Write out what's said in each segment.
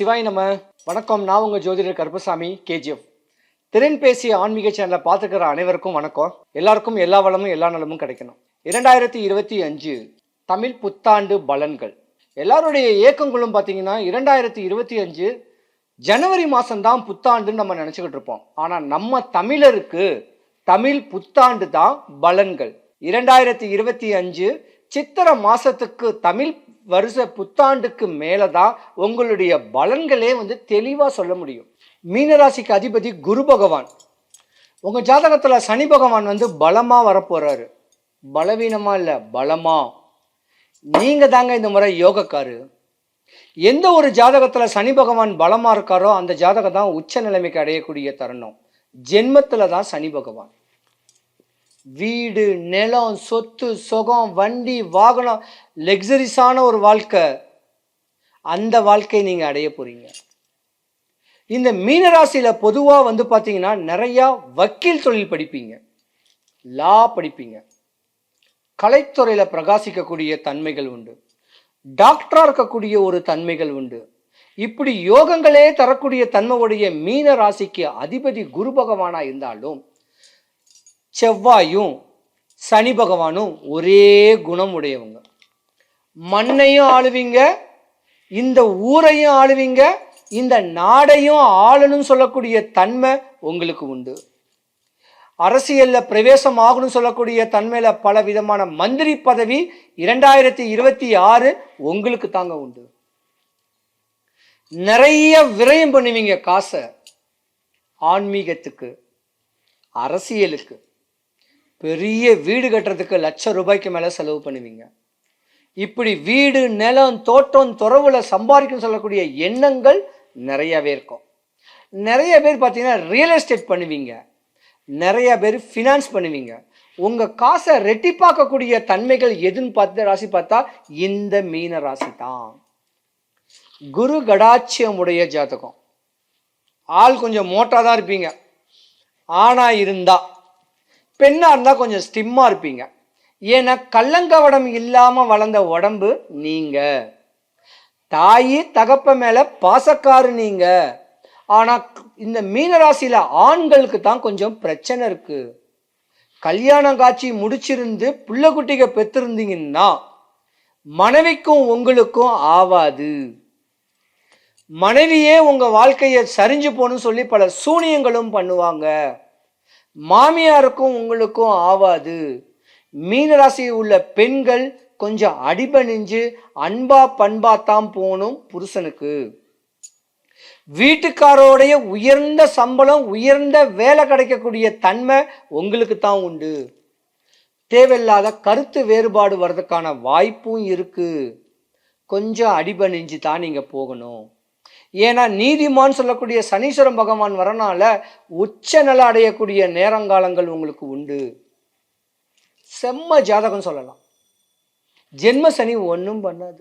சிவாய் நம்ம. வணக்கம் நான் உங்கள் ஜோதிடர் கருப்பசாமி கேஜிஎஃப். திறன் பேசிய ஆன்மீக சேனலை பார்த்துக்கிற அனைவருக்கும் வணக்கம். எல்லாருக்கும் எல்லா வளமும் எல்லா நலமும் கிடைக்கணும். இரண்டாயிரத்தி இருபத்தி அஞ்சு தமிழ் புத்தாண்டு பலன்கள். எல்லாருடைய இயக்கங்களும் பார்த்தீங்கன்னா இரண்டாயிரத்தி இருபத்தி அஞ்சு ஜனவரி மாதம்தான் புத்தாண்டுன்னு நம்ம நினச்சிக்கிட்டு இருப்போம். ஆனால் நம்ம தமிழருக்கு தமிழ் புத்தாண்டு தான் பலன்கள். இரண்டாயிரத்தி இருபத்தி அஞ்சு சித்திர மாதத்துக்கு தமிழ் வருஷ புத்தாண்டுக்கு மேலே தான் உங்களுடைய பலன்களே வந்து தெளிவாக சொல்ல முடியும். மீனராசிக்கு அதிபதி குரு பகவான். உங்கள் ஜாதகத்தில் சனி பகவான் வந்து பலமாக வரப்போகிறாரு பலவீனமாக இல்லை பலமா? நீங்கள் தாங்க இந்த முறை யோகக்காரு. எந்த ஒரு ஜாதகத்தில் சனி பகவான் பலமாக இருக்காரோ அந்த ஜாதகம் தான் உச்ச நிலைமைக்கு அடையக்கூடிய தருணம். ஜென்மத்தில் தான் சனி பகவான். வீடு நிலம் சொத்து சுகம் வண்டி வாகனம் லக்ஸரிஸான ஒரு வாழ்க்கை. அந்த வாழ்க்கையை நீங்கள் அடைய போறீங்க. இந்த மீனராசியில் பொதுவாக வந்து பார்த்தீங்கன்னா நிறையா வக்கீல் தொழில் படிப்பீங்க. லா படிப்பீங்க. கலைத்துறையில் பிரகாசிக்கக்கூடிய தன்மைகள் உண்டு. டாக்டராக இருக்கக்கூடிய ஒரு தன்மைகள் உண்டு. இப்படி யோகங்களே தரக்கூடிய தன்மையுடைய மீன ராசிக்கு அதிபதி குரு பகவானா இருந்தாலும் செவ்வாயும் சனி பகவானும் ஒரே குணம் உடையவங்க. மண்ணையும் ஆளுவீங்க இந்த ஊரையும் ஆளுவீங்க இந்த நாடையும் ஆளணும் சொல்லக்கூடிய தன்மை உங்களுக்கு உண்டு. அரசியலில் பிரவேசம் ஆகணும்னு சொல்லக்கூடிய தன்மையில் பல விதமான மந்திரி பதவி இரண்டாயிரத்தி இருபத்தி ஆறு உங்களுக்கு தாங்க உண்டு. நிறைய விரயம் பண்ணுவீங்க காசை ஆன்மீகத்துக்கு அரசியலுக்கு. பெரிய வீடு கட்டுறதுக்கு லட்சம் ரூபாய்க்கு மேலே செலவு பண்ணுவீங்க. இப்படி வீடு நிலம் தோட்டம் துறவுல சம்பாதிக்கணும்னு சொல்லக்கூடிய எண்ணங்கள் நிறையவே இருக்கும். நிறைய பேர் பார்த்தீங்கன்னா ரியல் எஸ்டேட் பண்ணுவீங்க. நிறைய பேர் ஃபினான்ஸ் பண்ணுவீங்க. உங்கள் காசை ரெட்டிப்பாக்கக்கூடிய தன்மைகள் எதுன்னு பார்த்து ராசி பார்த்தா இந்த மீன ராசி தான் குரு கடாட்சியமுடைய ஜாதகம். ஆள் கொஞ்சம் மோட்டாக தான் இருப்பீங்க. ஆனால் இருந்தால் பெண்ணாக இருந்தால் கொஞ்சம் ஸ்டிம்மாக இருப்பீங்க. ஏன்னா கள்ளங்கவடம் இல்லாமல் வளர்ந்த உடம்பு நீங்கள் தாயி தகப்ப மேலே பாசக்காரு நீங்கள் ஆனால் இந்த மீனராசியில் ஆண்களுக்கு தான் கொஞ்சம் பிரச்சனை இருக்குது கல்யாணம் காட்சி முடிச்சிருந்து புள்ள குட்டிக பெற்றிருந்தீங்கன்னா மனைவிக்கும் உங்களுக்கும் ஆவாது. மனைவியே உங்கள் வாழ்க்கையை சரிஞ்சு போகணும்னு சொல்லி பல சூனியங்களும் பண்ணுவாங்க. மாமியாருக்கும் உங்களுக்கும் ஆவாது. மீனராசியில் உள்ள பெண்கள் கொஞ்சம் அடிபணிஞ்சு அன்பா பண்பா தான் போகணும் புருஷனுக்கு. வீட்டுக்காரோடைய உயர்ந்த சம்பளம் உயர்ந்த வேலை கிடைக்கக்கூடிய தன்மை உங்களுக்கு தான் உண்டு. தேவையில்லாத கருத்து வேறுபாடு வர்றதுக்கான வாய்ப்பும் இருக்கு. கொஞ்சம் அடிபணிஞ்சு தான் நீங்க போகணும். ஏன்னா நீதிமான் சொல்லக்கூடிய சனீஸ்வரன் பகவான் வரனால உச்ச நிலை அடையக்கூடிய நேரங்காலங்கள் உங்களுக்கு உண்டு. செம்ம ஜாதகம் சொல்லலாம். ஜென்ம சனி ஒன்றும் பண்ணாது.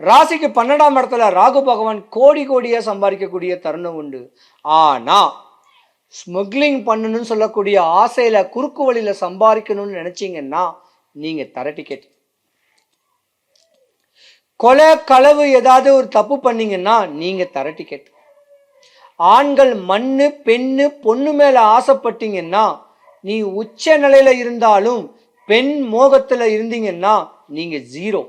ராசிக்கு பன்னெண்டாம் இடத்துல ராகு பகவான் கோடி கோடியாக சம்பாதிக்கக்கூடிய தருணம் உண்டு. ஆனா ஸ்மக்லிங் பண்ணணும்னு சொல்லக்கூடிய ஆசையில குறுக்கு வழியில சம்பாதிக்கணும்னு நினைச்சீங்கன்னா நீங்க தர டிக்கெட் கொலை களவு ஏதாவது ஒரு தப்பு பண்ணீங்கன்னா நீங்க தர டிக்கெட் ஆண்கள் மண்ணு பெண்ணு பொண்ணு மேல ஆசைப்பட்டீங்கன்னா நீ உச்ச நிலையில இருந்தாலும் பெண் மோகத்துல இருந்தீங்கன்னா நீங்க ஜீரோ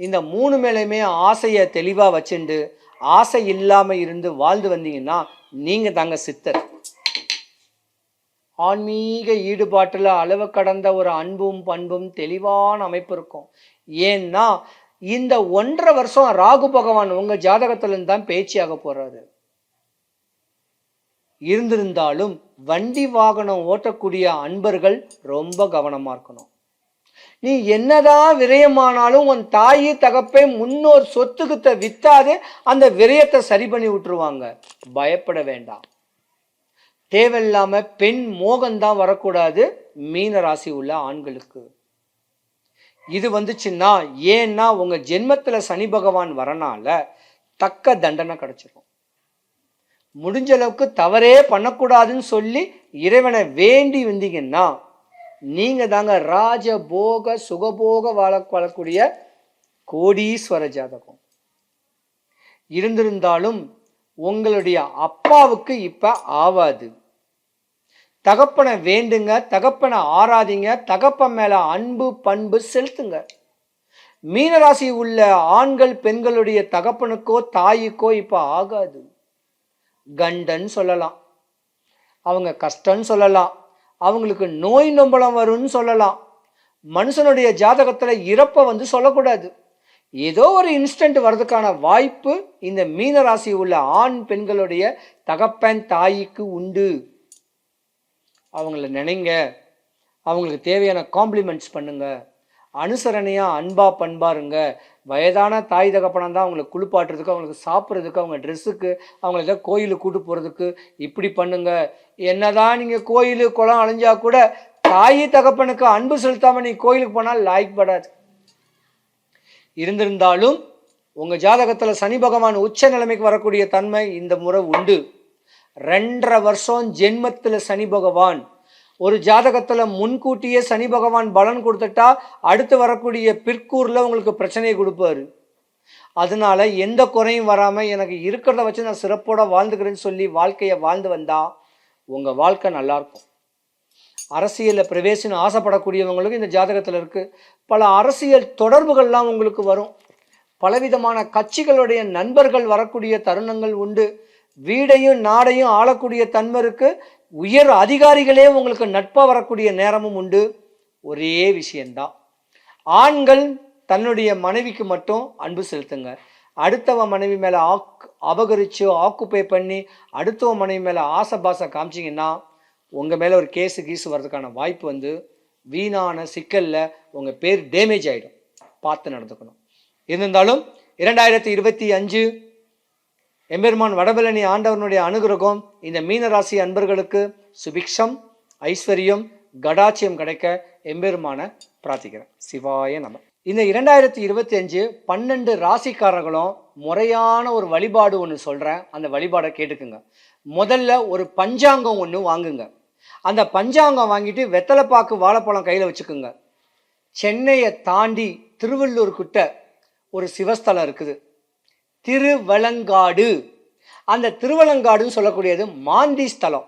இந்த மூணு மேலையுமே ஆசையை தெளிவா வச்சுண்டு ஆசை இல்லாம இருந்து வாழ்ந்து வந்தீங்கன்னா நீங்க தாங்க சித்தர். ஆன்மீக ஈடுபாட்டுல அளவு கடந்த ஒரு அன்பும் பண்பும் தெளிவான அமைப்பு இருக்கும். ஏன்னா இந்த ஒன்றரை வருஷம் ராகு பகவான் உங்கள் ஜாதகத்திலிருந்து தான் பேச்சியாக போகிறாரு இருந்திருந்தாலும் வண்டி வாகனம் ஓட்டக்கூடிய அன்பர்கள் ரொம்ப கவனமாக இருக்கணும். நீ என்னதான் விரயமானாலும் உன் தாயி தகப்பை முன்னோர் சொத்துக்கிட்ட வித்தாது அந்த விரயத்தை சரி பண்ணி விட்டுருவாங்க. பயப்பட வேண்டாம். தேவையில்லாம பெண் மோகம்தான் வரக்கூடாது. மீன ராசி உள்ள ஆண்களுக்கு. இது வந்துச்சுன்னா ஏன்னா உங்கள் ஜென்மத்தில் சனி பகவான் வரனால தக்க தண்டனை கிடைச்சிரும். முடிஞ்ச அளவுக்கு தவறே பண்ணக்கூடாதுன்னு சொல்லி இறைவனை வேண்டி வந்தீங்கன்னா நீங்கள் தாங்க ராஜபோக சுகபோக வாழ வாழக்கூடிய கோடீஸ்வர ஜாதகம். இருந்திருந்தாலும் உங்களுடைய அப்பாவுக்கு இப்போ ஆவாது. தகப்பனை வேண்டுங்க தகப்பனை ஆராதிங்க தகப்பன் மேல அன்பு பண்பு செலுத்துங்க. மீனராசி உள்ள ஆண்கள் பெண்களுடைய தகப்பனுக்கோ தாய்க்கோ இப்ப ஆகாது. கண்டன் சொல்லலாம். அவங்க கஷ்டம்னு சொல்லலாம். அவங்களுக்கு நோய் நொம்பலம் வரும்னு சொல்லலாம். மனுஷனுடைய ஜாதகத்துல இறப்பை வந்து சொல்லக்கூடாது. ஏதோ ஒரு இன்ஸ்டன்ட் வர்றதுக்கான வாய்ப்பு இந்த மீனராசி உள்ள ஆண் பெண்களுடைய தகப்பன் தாய்க்கு உண்டு. அவங்கள நினைங்க. அவங்களுக்கு தேவையான காம்ப்ளிமெண்ட்ஸ் பண்ணுங்க. அனுசரணையாக அன்பா பண்பாருங்க. வயதான தாய் தகப்பனம் தான் அவங்களை குளிப்பாட்டுறதுக்கு அவங்களுக்கு சாப்பிட்றதுக்கு அவங்க ட்ரெஸ்ஸுக்கு அவங்கள ஏதாவது கோயிலுக்கு கூட்டு போகிறதுக்கு இப்படி பண்ணுங்க. என்னதான் நீங்கள் கோயில் குளம் அழிஞ்சா கூட தாய் தகப்பனுக்கு அன்பு செலுத்தாமல் நீ கோயிலுக்கு போனால் லாய்க் படாது. இருந்திருந்தாலும் உங்கள் ஜாதகத்தில் சனி பகவான் உச்ச நிலைமைக்கு வரக்கூடிய தன்மை இந்த முறை உண்டு. ரெண்டரை வருஷம் ஜென்மத்தில் சனி பகவான். ஒரு ஜாதகத்தில் முன்கூட்டியே சனி பகவான் பலன் கொடுத்துட்டா அடுத்து வரக்கூடிய பிற்கூரில் உங்களுக்கு பிரச்சனையை கொடுப்பாரு. அதனால எந்த குறையும் வராமல் எனக்கு இருக்கிறத வச்சு நான் சிறப்போட வாழ்ந்துக்கிறேன்னு சொல்லி வாழ்க்கையை வாழ்ந்து வந்தா உங்க வாழ்க்கை நல்லா இருக்கும் அரசியலில் பிரவேசின்னு ஆசைப்படக்கூடியவங்களுக்கு இந்த ஜாதகத்தில் இருக்கு. பல அரசியல் தொடர்புகள்லாம் உங்களுக்கு வரும். பலவிதமான கட்சிகளுடைய நண்பர்கள் வரக்கூடிய தருணங்கள் உண்டு. வீடையும் நாடையும் ஆளக்கூடிய தன்மருக்கு உயர் அதிகாரிகளே உங்களுக்கு நட்பாக வரக்கூடிய நேரமும் உண்டு. ஒரே விஷயந்தான் ஆண்கள் தன்னுடைய மனைவிக்கு மட்டும் அன்பு செலுத்துங்க. அடுத்தவன் மனைவி மேலே ஆக் அபகரித்து ஆக்குப்பை பண்ணி அடுத்தவன் மனைவி மேலே ஆசை பாசை காமிச்சிங்கன்னா உங்கள் மேலே ஒரு கேஸு கீஸு வர்றதுக்கான வாய்ப்பு வந்து வீணான சிக்கலில் உங்கள் பேர் டேமேஜ் ஆகிடும் பார்த்து நடந்துக்கணும். இருந்தாலும் இரண்டாயிரத்தி இருபத்தி அஞ்சு எம்பெருமான் வடபழனி ஆண்டவனுடைய அனுகிரகம் இந்த மீனராசி அன்பர்களுக்கு சுபிக்ஷம் ஐஸ்வர்யம் கடாட்சியம் கிடைக்க எம்பெருமான பிரார்த்திக்கிறேன். சிவாய நம்ம இந்த இரண்டாயிரத்தி இருபத்தி அஞ்சு பன்னெண்டு ராசிக்காரர்களும் முறையான ஒரு வழிபாடு ஒன்று சொல்கிறேன் அந்த வழிபாடை கேட்டுக்குங்க. முதல்ல ஒரு பஞ்சாங்கம் ஒன்று வாங்குங்க. அந்த பஞ்சாங்கம் வாங்கிட்டு வெத்தலைப்பாக்கு வாழைப்பழம் கையில் வச்சுக்குங்க. சென்னையை தாண்டி திருவள்ளூர் கிட்ட ஒரு சிவஸ்தலம் இருக்குது. திருவலங்காடு. அந்த திருவலங்காடுன்னு சொல்லக்கூடியது மாந்தி ஸ்தலம்.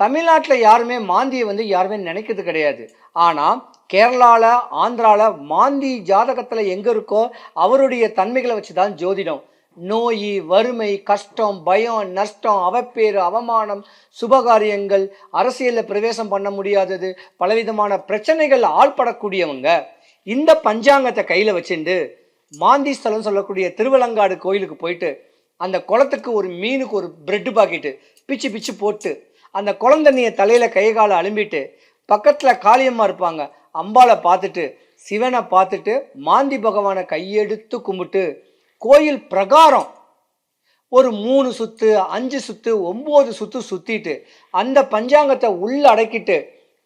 தமிழ்நாட்டில் யாருமே மாந்தியை வந்து யாருமே நினைக்கிறது கிடையாது. ஆனால் கேரளாவில் ஆந்திராவில் மாந்தி ஜாதகத்தில் எங்கே இருக்கோ அவருடைய தன்மைகளை வச்சு தான் ஜோதிடம். நோய் வறுமை கஷ்டம் பயம் நஷ்டம் அவப்பேறு அவமானம் சுபகாரியங்கள் அரசியலில் பிரவேசம் பண்ண முடியாதது பலவிதமான பிரச்சனைகள் ஆள்படக்கூடியவங்க இந்த பஞ்சாங்கத்தை கையில் வச்சுட்டு மாந்தி ஸ்தலம் சொல்லக்கூடிய திருவலங்காடு கோயிலுக்கு போயிட்டு அந்த குளத்துக்கு ஒரு மீனுக்கு ஒரு பிரெட்டு பாக்கெட்டு பிச்சு பிச்சு போட்டு அந்த குளந்தண்ணியை தலையில் கை காலை அலும்பிட்டு பக்கத்தில் காளியம்மா இருப்பாங்க அம்பாளை பார்த்துட்டு சிவனை பார்த்துட்டு மாந்தி பகவானை கையெடுத்து கும்பிட்டு கோயில் பிரகாரம் ஒரு மூணு சுற்று அஞ்சு சுற்று ஒம்பது சுற்று சுற்றிட்டு அந்த பஞ்சாங்கத்தை உள்ள அடக்கிட்டு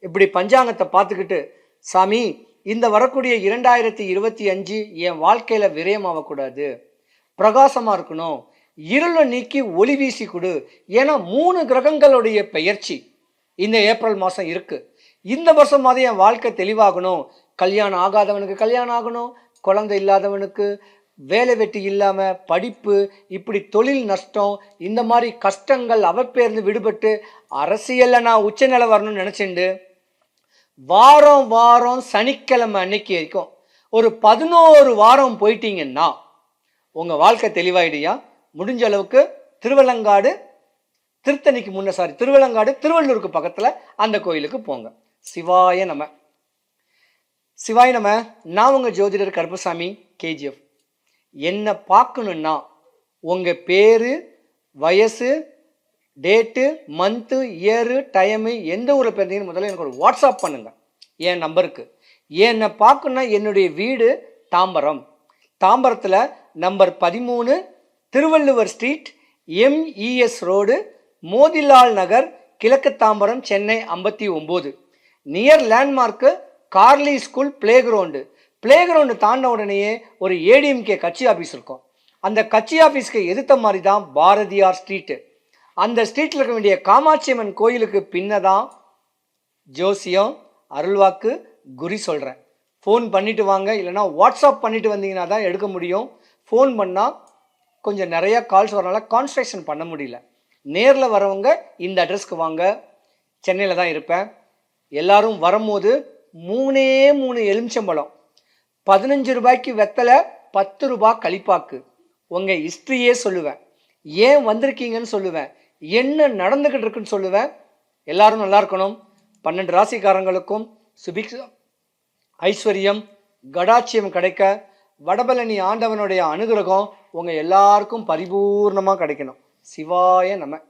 இப்படி பஞ்சாங்கத்தை பார்த்துக்கிட்டு சாமி இந்த வரக்கூடிய இரண்டாயிரத்தி இருபத்தி அஞ்சு என் வாழ்க்கையில் விரயமாகக்கூடாது பிரகாசமாக இருக்கணும். இருளை நீக்கி ஒளி வீசி கொடு. ஏன்னா மூணு கிரகங்களுடைய பெயர்ச்சி இந்த ஏப்ரல் மாதம் இருக்குது இந்த வருஷம் மாதிரி என் வாழ்க்கை தெளிவாகணும். கல்யாணம் ஆகாதவனுக்கு கல்யாணம் ஆகணும். குழந்தை இல்லாதவனுக்கு வேலை வெட்டி இல்லாமல் படிப்பு இப்படி தொழில் நஷ்டம் இந்த மாதிரி கஷ்டங்கள் அவப்பேர்ந்து விடுபட்டு அரசியலில் நான் உச்சநிலை வரணும்னு நினச்சிண்டு வாரம் வாரம் சனிக்கிழமை அன்னைக்கு வரைக்கும் ஒரு பதினோரு வாரம் போயிட்டீங்கன்னா உங்கள் வாழ்க்கை தெளிவாயிடுயா? முடிஞ்ச அளவுக்கு திருவள்ளங்காடு திருத்தணிக்கு முன்ன சாரி திருவள்ளங்காடு திருவள்ளூருக்கு பக்கத்தில் அந்த கோயிலுக்கு போங்க. சிவாய நம. சிவாய நம நான் உங்கள் ஜோதிடர் கருப்பசாமி கேஜிஎஃப். என்னை பார்க்கணுன்னா உங்கள் பேர் வயசு டேட்டு மந்த்து இயரு டைமு எந்த ஊரில் பிறந்தீங்கன்னு முதல்ல எனக்கு ஒரு வாட்ஸ்அப் பண்ணுங்கள் என் நம்பருக்கு. என்னை பார்க்கணுன்னா என்னுடைய வீடு தாம்பரம். தாம்பரத்தில் நம்பர் பதிமூணு Thiruvalluvar street MES road Motilal Nagar கிழக்கு தாம்பரம் சென்னை ஐம்பத்தி ஒம்பது near landmark garlic school play ground play ground தாண்ட உடனேயே ஒரு ஏடிஎம்கே கட்சி ஆஃபீஸ் இருக்கும். அந்த கட்சி ஆஃபீஸ்க்கு எதிர்த்த மாதிரி தான் பாரதியார் ஸ்ட்ரீட்டு அந்த ஸ்ட்ரீட்டில் இருக்க வேண்டிய காமாட்சி அம்மன் கோயிலுக்கு பின்னதான் ஜோசியம் அருள்வாக்கு குறி சொல்கிறேன் ஃபோன் பண்ணிட்டு வாங்க இல்லைன்னா வாட்ஸ்அப் பண்ணிட்டு வந்தீங்கன்னா தான் எடுக்க முடியும். ஃபோன் பண்ணால் கொஞ்சம் நிறையா கால்ஸ் வரனால கான்ஸ்ட்ரக்ஷன் பண்ண முடியல. நேரில் வரவங்க இந்த அட்ரஸ்க்கு வாங்க. சென்னையில் தான் இருப்பேன். எல்லாரும் வரும்போது மூணே மூணு எலுமிச்சம்பழம். பதினஞ்சு ரூபாய்க்கு வெத்தலை பத்து ரூபாய் கழிப்பாக்கு உங்கள் ஹிஸ்ட்ரியே சொல்லுவேன். ஏன் வந்திருக்கீங்கன்னு சொல்லுவேன். என்ன நடந்துக்கிட்டு இருக்குன்னு சொல்லுவேன். எல்லாரும் நல்லா இருக்கணும். பன்னெண்டு ராசிக்காரங்களுக்கும் சுபிக் ஐஸ்வர்யம் கடாட்சியம் கிடைக்க வடபழனி ஆண்டவனுடைய அனுகிரகம் உங்கள் எல்லாருக்கும் பரிபூர்ணமாக கிடைக்கணும். சிவாய நம்ம